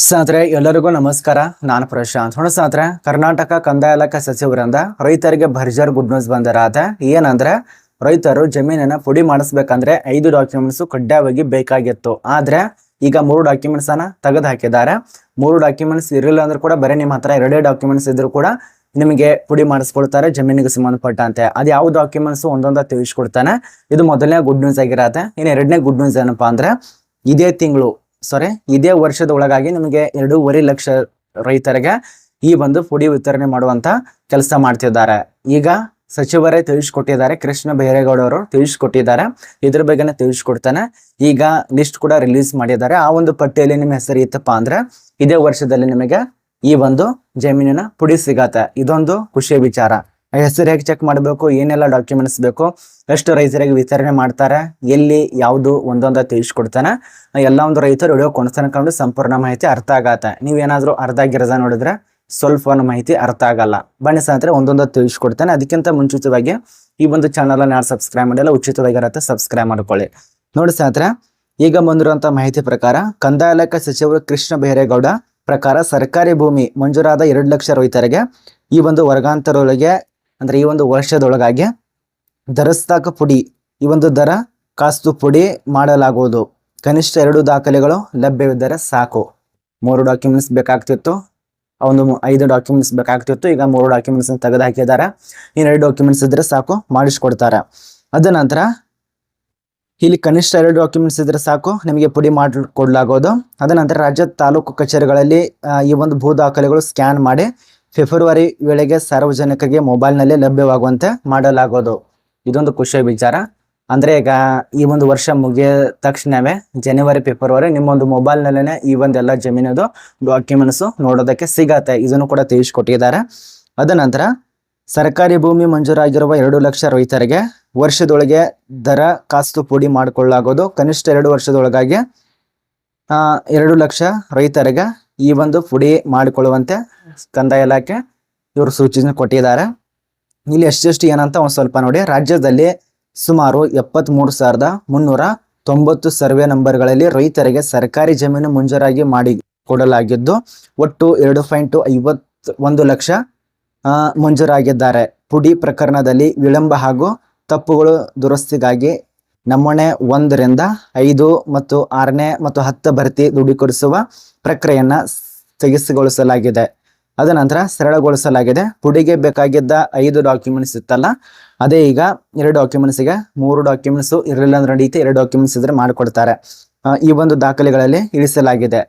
ಸ್ನೇಹಿತರೆ, ಎಲ್ಲರಿಗೂ ನಮಸ್ಕಾರ. ನಾನು ಪ್ರಶಾಂತ್. ಹೊಣ ಸ್ನೇಹಿತರೆ, ಕರ್ನಾಟಕ ಕಂದಾಯ ಇಲಾಖೆ ಸಚಿವರಿಂದ ರೈತರಿಗೆ ಭರ್ಜರ್ ಗುಡ್ ನ್ಯೂಸ್ ಬಂದಿರತ್ತೆ. ಏನಂದ್ರೆ, ರೈತರು ಜಮೀನನ್ನ ಪುಡಿ ಮಾಡಿಸ್ಬೇಕಂದ್ರೆ ಐದು ಡಾಕ್ಯುಮೆಂಟ್ಸ್ ಕಡ್ಡಾಯವಾಗಿ ಬೇಕಾಗಿತ್ತು. ಆದ್ರೆ, ಈಗ ಮೂರು ಡಾಕ್ಯುಮೆಂಟ್ಸ್ ಅನ್ನ ತೆಗೆದು ಹಾಕಿದ್ದಾರೆ ಮೂರು ಡಾಕ್ಯುಮೆಂಟ್ಸ್ ಇರಲಿಲ್ಲ ಅಂದ್ರೆ ಕೂಡ ಬರೀ ನಿಮ್ಮ ಹತ್ರ ಎರಡೇ ಡಾಕ್ಯುಮೆಂಟ್ಸ್ ಇದ್ರು ಕೂಡ ನಿಮಗೆ ಪುಡಿ ಮಾಡಿಸ್ಕೊಳ್ತಾರೆ ಜಮೀನಿಗೆ ಸಂಬಂಧಪಟ್ಟಂತೆ. ಅದು ಯಾವ ಡಾಕ್ಯುಮೆಂಟ್ಸ್ ಒಂದೊಂದ ತಿಳಿಸ್ಕೊಡ್ತಾನೆ. ಇದು ಮೊದಲನೇ ಗುಡ್ ನ್ಯೂಸ್ ಆಗಿರತ್ತೆ. ಇನ್ನು ಎರಡನೇ ಗುಡ್ ನ್ಯೂಸ್ ಏನಪ್ಪಾ ಅಂದ್ರೆ, ಇದೇ ತಿಂಗಳು ಸಾರಿ ಇದೇ ವರ್ಷದ ಒಳಗಾಗಿ ನಿಮಗೆ ಎರಡೂವರೆ ಲಕ್ಷ ರೈತರಿಗೆ ಈ ಒಂದು ಪುಡಿ ವಿತರಣೆ ಮಾಡುವಂತ ಕೆಲಸ ಮಾಡ್ತಿದ್ದಾರೆ. ಈಗ ಸಚಿವರೇ ತಿಳಿಸ್ಕೊಟ್ಟಿದ್ದಾರೆ, ಕೃಷ್ಣ ಬೈರೇಗೌಡ ಅವರು ತಿಳಿಸ್ಕೊಟ್ಟಿದ್ದಾರೆ, ಇದ್ರ ಬಗ್ಗೆನೇ ತಿಳಿಸ್ಕೊಡ್ತಾನೆ. ಈಗ ಲಿಸ್ಟ್ ಕೂಡ ರಿಲೀಸ್ ಮಾಡಿದ್ದಾರೆ. ಆ ಒಂದು ಪಟ್ಟಿಯಲ್ಲಿ ನಿಮ್ಮ ಹೆಸರು ಇತ್ತಪ್ಪ ಅಂದ್ರೆ ಇದೇ ವರ್ಷದಲ್ಲಿ ನಿಮಗೆ ಈ ಒಂದು ಜಮೀನಿನ ಪುಡಿ ಸಿಗತ್ತೆ. ಇದೊಂದು ಖುಷಿಯ ವಿಚಾರ. ಹೆಸರು ಹೇಗೆ ಚೆಕ್ ಮಾಡಬೇಕು, ಏನೆಲ್ಲ ಡಾಕ್ಯುಮೆಂಟ್ಸ್ ಬೇಕು, ಎಷ್ಟು ರೈತರಿಗೆ ವಿತರಣೆ ಮಾಡ್ತಾರೆ, ಎಲ್ಲಿ, ಯಾವುದು, ಒಂದೊಂದ ತಿಳಿಸ್ಕೊಡ್ತಾನೆ. ಎಲ್ಲ ಒಂದು ರೈತರು ವಿಡಿಯೋ ಕೊಂಡು ಸಂಪೂರ್ಣ ಮಾಹಿತಿ ಅರ್ಥ ಆಗತ್ತೆ. ನೀವೇನಾದರೂ ಅರ್ಧ ಗಿರದ ನೋಡಿದ್ರೆ ಸ್ವಲ್ಪ ಮಾಹಿತಿ ಅರ್ಥ ಆಗಲ್ಲ. ಬನ್ನಿ ಸ್ನೇಹಿತರೆ, ಒಂದೊಂದು ತಿಳಿಸ್ಕೊಡ್ತಾನೆ. ಅದಕ್ಕಿಂತ ಮುಂಚಿತವಾಗಿ ಈ ಒಂದು ಚಾನಲ್ ಯಾರು ಸಬ್ಸ್ಕ್ರೈಬ್ ಮಾಡಿಲ್ಲ, ಉಚಿತವಾಗಿರತ್ತೆ ಸಬ್ಸ್ಕ್ರೈಬ್ ಮಾಡ್ಕೊಳ್ಳಿ. ನೋಡಿ ಸ್ನೇಹಿತರೆ, ಈಗ ಬಂದಿರುವಂಥ ಮಾಹಿತಿ ಪ್ರಕಾರ ಕಂದಾಯ ಇಲಾಖೆ ಸಚಿವರು ಕೃಷ್ಣ ಬೈರೇಗೌಡ ಪ್ರಕಾರ ಸರ್ಕಾರಿ ಭೂಮಿ ಮಂಜೂರಾದ ಎರಡು ಲಕ್ಷ ರೈತರಿಗೆ ಈ ಒಂದು ವರ್ಗಾಂತರೊಳಗೆ ಅಂದ್ರೆ ಈ ಒಂದು ವರ್ಷದೊಳಗಾಗಿ ದರಸ್ತಾಕ ಪುಡಿ, ಈ ಒಂದು ದರ ಕಾಸ್ತು ಪುಡಿ ಮಾಡಲಾಗುವುದು. ಕನಿಷ್ಠ ಎರಡು ದಾಖಲೆಗಳು ಲಭ್ಯವಿದ್ದರೆ ಸಾಕು. ಮೂರು ಡಾಕ್ಯುಮೆಂಟ್ಸ್ ಬೇಕಾಗ್ತಿತ್ತು. ಒಂದು ಐದು ಡಾಕ್ಯುಮೆಂಟ್ಸ್ ಬೇಕಾಗ್ತಿತ್ತು. ಈಗ ಮೂರು ಡಾಕ್ಯುಮೆಂಟ್ಸ್ ತೆಗೆದು ಹಾಕಿದ್ದಾರೆ ಇನ್ನೆರಡು ಡಾಕ್ಯುಮೆಂಟ್ಸ್ ಇದ್ದರೆ ಸಾಕು, ಮಾಡಿಸ್ಕೊಡ್ತಾರೆ. ಅದ ನಂತರ ಇಲ್ಲಿ ಕನಿಷ್ಠ ಎರಡು ಡಾಕ್ಯುಮೆಂಟ್ಸ್ ಇದ್ದರೆ ಸಾಕು, ನಿಮಗೆ ಪುಡಿ ಮಾಡಿಕೊಡ್ಲಾಗೋದು. ಅದನಂತರ ಅದ ನಂತರ ರಾಜ್ಯದ ತಾಲೂಕು ಕಚೇರಿಗಳಲ್ಲಿ ಈ ಒಂದು ಭೂ ದಾಖಲೆಗಳು ಸ್ಕ್ಯಾನ್ ಮಾಡಿ ಫೆಬ್ರವರಿ ವೇಳೆಗೆ ಸಾರ್ವಜನಿಕರಿಗೆ ಮೊಬೈಲ್ನಲ್ಲಿ ಲಭ್ಯವಾಗುವಂತೆ ಮಾಡಲಾಗೋದು. ಇದೊಂದು ಖುಷಿಯ ವಿಚಾರ. ಅಂದರೆ ಈಗ ಈ ಒಂದು ವರ್ಷ ಮುಗಿಯ ತಕ್ಷಣವೇ ಜನವರಿ, ಫೆಬ್ರವರಿ ನಿಮ್ಮೊಂದು ಮೊಬೈಲ್ನಲ್ಲೇ ಈ ಒಂದೆಲ್ಲ ಜಮೀನದು ಡಾಕ್ಯುಮೆಂಟ್ಸು ನೋಡೋದಕ್ಕೆ ಸಿಗತ್ತೆ. ಇದನ್ನು ಕೂಡ ತಿಳಿಸ್ಕೊಟ್ಟಿದ್ದಾರೆ. ಅದ ನಂತರ ಸರ್ಕಾರಿ ಭೂಮಿ ಮಂಜೂರಾಗಿರುವ ಎರಡು ಲಕ್ಷ ರೈತರಿಗೆ ವರ್ಷದೊಳಗೆ ದರ ಕಾಸ್ತು ಪುಡಿ ಮಾಡಿಕೊಳ್ಳಲಾಗೋದು. ಕನಿಷ್ಠ ಎರಡು ವರ್ಷದೊಳಗಾಗಿ ಎರಡು ಲಕ್ಷ ರೈತರಿಗೆ ಈ ಒಂದು ಪುಡಿ ಮಾಡಿಕೊಳ್ಳುವಂತೆ ಕಂದಾಯ ಇಲಾಖೆ ಇವರು ಸೂಚನೆ ಕೊಟ್ಟಿದ್ದಾರೆ. ಇಲ್ಲಿ ಎಷ್ಟೆಷ್ಟು ಏನಂತ ಒಂದು ಸ್ವಲ್ಪ ನೋಡಿ. ರಾಜ್ಯದಲ್ಲಿ ಸುಮಾರು ಎಪ್ಪತ್ಮೂರು ಸಾವಿರದ ಮುನ್ನೂರ ತೊಂಬತ್ತು ಸರ್ವೆ ನಂಬರ್ಗಳಲ್ಲಿ ರೈತರಿಗೆ ಸರ್ಕಾರಿ ಜಮೀನು ಮಂಜೂರಾಗಿ ಮಾಡಿ ಕೊಡಲಾಗಿದ್ದು, ಒಟ್ಟು ಎರಡು ಪಾಯಿಂಟ್ ಐವತ್ ಒಂದು ಲಕ್ಷ ಮಂಜೂರಾಗಿದ್ದಾರೆ. ಪುಡಿ ಪ್ರಕರಣದಲ್ಲಿ ವಿಳಂಬ ಹಾಗೂ ತಪ್ಪುಗಳು ದುರಸ್ತಿಗಾಗಿ ನಮೂನೆ ಒಂದರಿಂದ ಐದು ಮತ್ತು ಆರನೇ ಮತ್ತು ಹತ್ತು ಭರ್ತಿ ದೃಢೀಕರಿಸುವ ಪ್ರಕ್ರಿಯೆಯನ್ನು ಸ್ಥಗಿತಗೊಳಿಸಲಾಗಿದೆ. ಅದ ನಂತರ ಸರಳಗೊಳಿಸಲಾಗಿದೆ. ಪುಡಿಗೆ ಬೇಕಾಗಿದ್ದ ಐದು ಡಾಕ್ಯುಮೆಂಟ್ಸ್ ಇತ್ತಲ್ಲ, ಅದೇ ಈಗ ಎರಡು ಡಾಕ್ಯುಮೆಂಟ್ಸ್ಗೆ ಮೂರು ಡಾಕ್ಯುಮೆಂಟ್ಸ್ ಇರಲಿಲ್ಲ ಅಂದ್ರೆ ನಡೀತಿ, ಎರಡು ಡಾಕ್ಯುಮೆಂಟ್ಸ್ ಇದ್ರೆ ಮಾಡಿಕೊಡ್ತಾರೆ. ಈ ಒಂದು ದಾಖಲೆಗಳಲ್ಲಿ ಇಳಿಸಲಾಗಿದೆ.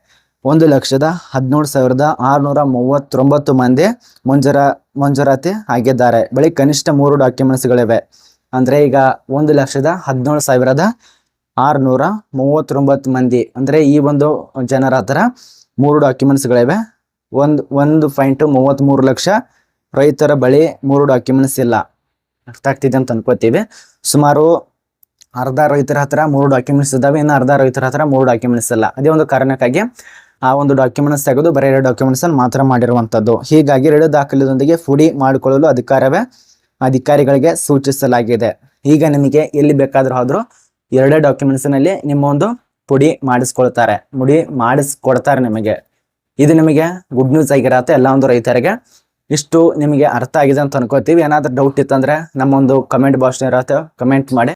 ಒಂದು ಲಕ್ಷದ ಹದಿನೇಳು ಸಾವಿರದ ಆರುನೂರ ಮೂವತ್ತೊಂಬತ್ತು ಮಂದಿ ಮಂಜೂರ, ಮಂಜೂರಾತಿ ಆಗಿದ್ದಾರೆ. ಬಳಿ ಕನಿಷ್ಠ ಮೂರು ಡಾಕ್ಯುಮೆಂಟ್ಸ್ಗಳಿವೆ ಅಂದ್ರೆ ಈಗ ಒಂದು ಲಕ್ಷದ ಹದಿನೇಳು ಸಾವಿರದ ಆರುನೂರ ಮೂವತ್ತೊಂಬತ್ತು ಮಂದಿ. ಅಂದ್ರೆ ಈ ಒಂದು ಜನರ ಹತ್ರ ಮೂರು ಡಾಕ್ಯುಮೆಂಟ್ಸ್ಗಳಿವೆ ಒಂದು ಒಂದು ಪಾಯಿಂಟ್ ಮೂವತ್ತ್ಮೂರು ಲಕ್ಷ ರೈತರ ಬಳಿ ಮೂರು ಡಾಕ್ಯುಮೆಂಟ್ಸ್ ಇಲ್ಲ. ಅರ್ಥ ಆಗ್ತಿದೆ ಅಂತ ಅನ್ಕೋತೀವಿ. ಸುಮಾರು ಅರ್ಧ ರೈತರ ಹತ್ರ ಮೂರು ಡಾಕ್ಯುಮೆಂಟ್ಸ್ ಇದ್ದಾವೆ, ಇನ್ನು ಅರ್ಧ ರೈತರ ಹತ್ರ ಮೂರು ಡಾಕ್ಯುಮೆಂಟ್ಸ್ ಇಲ್ಲ. ಅದೇ ಒಂದು ಕಾರಣಕ್ಕಾಗಿ ಆ ಒಂದು ಡಾಕ್ಯುಮೆಂಟ್ಸ್ ತೆಗೆದು ಬರೀ ಎರಡು ಡಾಕ್ಯುಮೆಂಟ್ಸ್ ಅನ್ನು ಮಾತ್ರ ಮಾಡಿರುವಂಥದ್ದು. ಹೀಗಾಗಿ ಎರಡು ದಾಖಲೆಯೊಂದಿಗೆ ಫುಡಿ ಮಾಡಿಕೊಳ್ಳಲು ಅಧಿಕಾರವೇ ಅಧಿಕಾರಿಗಳಿಗೆ ಸೂಚಿಸಲಾಗಿದೆ. ಈಗ ನಿಮಗೆ ಎಲ್ಲಿ ಬೇಕಾದ್ರೂ ಆದರೂ ಎರಡೇ ಡಾಕ್ಯುಮೆಂಟ್ಸ್ನಲ್ಲಿ ನಿಮ್ಮ ಒಂದು ಪುಡಿ ಮಾಡಿಸ್ಕೊಳ್ತಾರೆ. ಮುಡಿ ಮಾಡಿಸ್ಕೊಡ್ತಾರೆ ನಿಮಗೆ. ಇದು ನಿಮಗೆ ಗುಡ್ ನ್ಯೂಸ್ ಆಗಿರತ್ತೆ ಎಲ್ಲ ಒಂದು ರೈತರಿಗೆ. ಇಷ್ಟು ನಿಮಗೆ ಅರ್ಥ ಆಗಿದೆ ಅಂತ ಅನ್ಕೋತೀವಿ. ಏನಾದ್ರೂ ಡೌಟ್ ಇತ್ತಂದ್ರೆ ನಮ್ಮ ಒಂದು ಕಮೆಂಟ್ ಬಾಕ್ಸ್ ಇರತ್ತೆ. ಕಮೆಂಟ್ ಮಾಡಿ.